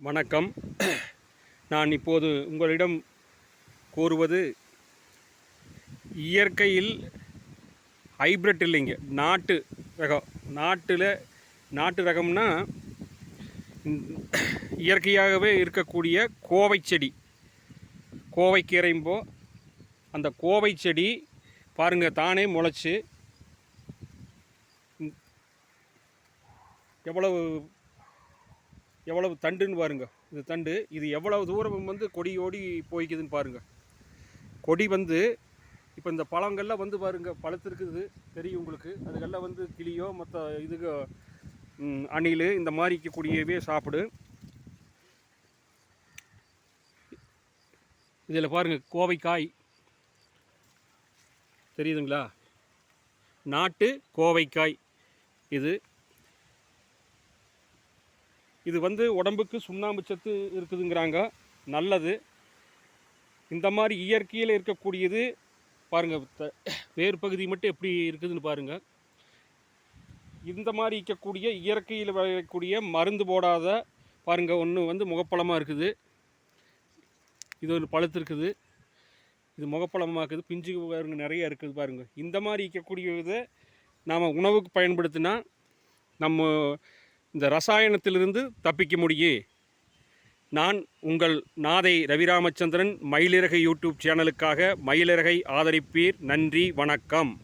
வணக்கம். நான் இப்போது உங்களிடம் கூறுவது இயற்கையில் ஹைப்ரிட் இல்லைங்க. நாட்டு ரகம் நாட்டில் நாட்டு ரகம்னா இயற்கையாகவே இருக்கக்கூடிய கோவை செடி கோவை கீரைம்போ அந்த கோவை செடி பாருங்கள் தானே முளைச்சி எவ்வளவு எவ்வளவு தண்டுன்னு பாருங்க. இது தண்டு. இது எவ்வளவு தூரம் வந்து கொடியோடி போய்க்குதுன்னு பாருங்க. கொடி வந்து இப்போ இந்த பழங்கள்லாம் வந்து பாருங்க பழத்திருக்குது. தெரியும் உங்களுக்கு. அதுக்கெல்லாம் வந்து கிளியோ மற்ற இதுக்கு அணில் இந்த மாதிரி கூடியவே சாப்பிடு. இதில் பாருங்க கோவைக்காய். தெரியுதுங்களா? நாட்டு கோவைக்காய். இது இது வந்து உடம்புக்கு சுண்ணாம்பு சத்து இருக்குதுங்கிறாங்க. நல்லது. இந்த மாதிரி இயற்கையில் இருக்கக்கூடியது பாருங்கள் வேர் பகுதி மட்டும் எப்படி இருக்குதுன்னு பாருங்கள் இந்த மாதிரி இருக்கக்கூடிய இயற்கையில் விளையக்கூடிய மருந்து போடாத பாருங்கள் ஒன்று வந்து முகப்பழமாக இருக்குது. இது ஒரு பழுத்து இருக்குது. இது முகப்பழமாக இருக்குது. பிஞ்சு பாருங்க நிறைய இருக்குது பாருங்கள் இந்த மாதிரி இருக்கக்கூடிய இதை நாம் உணவுக்கு பயன்படுத்தினா நம்ம இந்த ரசாயனத்திலிருந்து தப்பிக்க முடியும் நான் உங்கள் நாதை ரவிராமச்சந்திரன் மயிலிறகை யூடியூப் சேனலுக்காக மயிலிறகை ஆதரிப்பீர். நன்றி வணக்கம்.